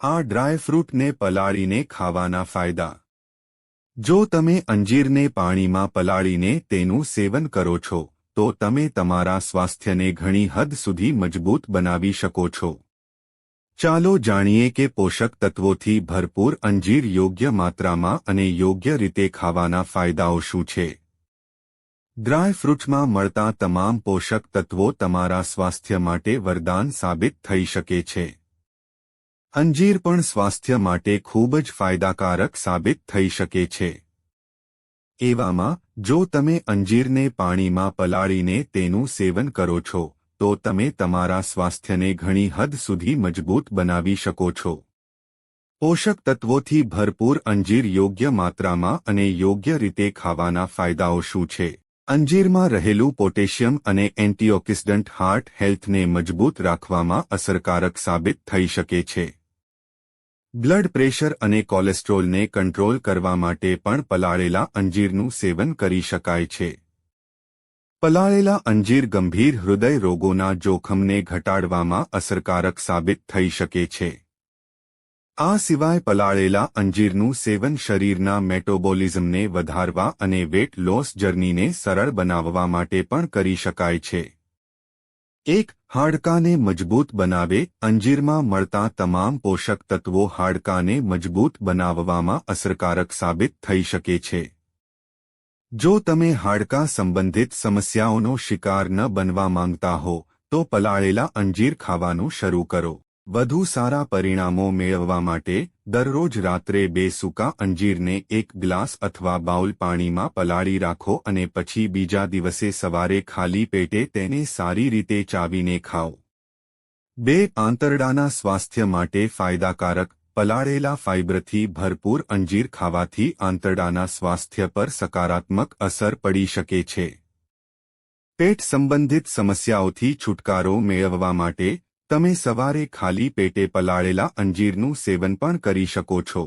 આ ડ્રાય ફ્રૂટને પલાળીને ખાવાના ફાયદા. જો તમે અંજીરને પાણીમાં પલાળીને તેનું સેવન કરો છો, તો તમે તમારા સ્વાસ્થ્યને ઘણી હદ સુધી મજબૂત બનાવી શકો છો. ચાલો જાણીએ કે પોષક તત્વોથી ભરપૂર અંજીર યોગ્ય માત્રામાં અને યોગ્ય રીતે ખાવાના ફાયદાઓ શું છે. ડ્રાય ફ્રૂટમાં મળતા તમામ પોષક તત્વો તમારા સ્વાસ્થ્ય માટે વરદાન સાબિત થઈ શકે છે. અંજીર પણ સ્વાસ્થ્ય માટે ખૂબ જ ફાયદાકારક સાબિત થઈ શકે છે. એવામાં, જો તમે અંજીરને પાણીમાં પલાળીને તેનું સેવન કરો છો, તો તમે તમારા સ્વાસ્થ્યને ઘણી હદ સુધી મજબૂત બનાવી શકો છો. પોષક તત્વોથી ભરપૂર અંજીર યોગ્ય માત્રામાં અને યોગ્ય રીતે ખાવાના ફાયદાઓ શું છે? અંજીરમાં રહેલું પોટેશિયમ અને એન્ટીઓક્સિડન્ટ હાર્ટ હેલ્થને મજબૂત રાખવામાં અસરકારક સાબિત થઈ શકે છે. બ્લડ પ્રેશર અને કોલેસ્ટ્રોલને કંટ્રોલ કરવા માટે પણ પલાળેલા અંજીરનું સેવન કરી શકાય છે. પલાળેલા અંજીર ગંભીર હૃદય રોગોના જોખમને ઘટાડવામાં અસરકારક સાબિત થઈ શકે છે. આ સિવાય પલાળેલા અંજીરનું સેવન શરીરના મેટોબોલિઝમને વધારવા અને વેટ લોસ જર્નીને સરળ બનાવવા માટે પણ કરી શકાય છે. એક હાડકાને મજબૂત બનાવે, અંજીરમાં મળતા તમામ પોષક તત્વો હાડકાને મજબૂત બનાવવામાં અસરકારક સાબિત થઈ શકે છે. જો તમે હાડકા સંબંધિત સમસ્યાઓનો શિકાર ન બનવા માંગતા હો, તો પલાળેલા અંજીર ખાવાનું શરૂ કરો. વધુ સારા પરિણામો મેળવવા માટે દરરોજ રાત્રે બે સૂકા અંજીરને એક ગ્લાસ અથવા બાઉલ પાણીમાં પલાળી રાખો અને પછી બીજા દિવસે સવારે ખાલી પેટે તેને સારી રીતે ચાવીને ખાઓ. બે આંતરડાના સ્વાસ્થ્ય માટે ફાયદાકારક, પલાળેલા ફાઇબરથી ભરપૂર અંજીર ખાવાથી આંતરડાના સ્વાસ્થ્ય પર સકારાત્મક અસર પડી શકે છે. પેટ સંબંધિત સમસ્યાઓથી છુટકારો મેળવવા માટે તમે સવારે ખાલી પેટે પલાળેલા અંજીરનું સેવન પણ કરી શકો છો.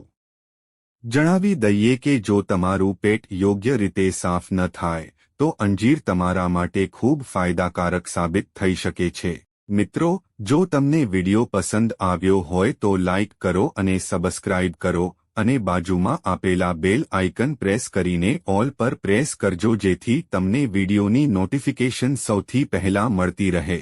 જણાવી દઈએ કે જો તમારું પેટ યોગ્ય રીતે સાફ ન થાય, તો અંજીર તમારા માટે ખૂબ ફાયદાકારક સાબિત થઈ શકે છે. મિત્રો, જો તમને વિડિયો પસંદ આવ્યો હોય તો લાઇક કરો અને સબસ્ક્રાઇબ કરો, અને બાજુમાં આપેલા બેલ આઇકન પ્રેસ કરીને ઓલ પર પ્રેસ કરજો જેથી તમને વિડિયોની નોટિફિકેશન સૌથી પહેલા મળતી રહે.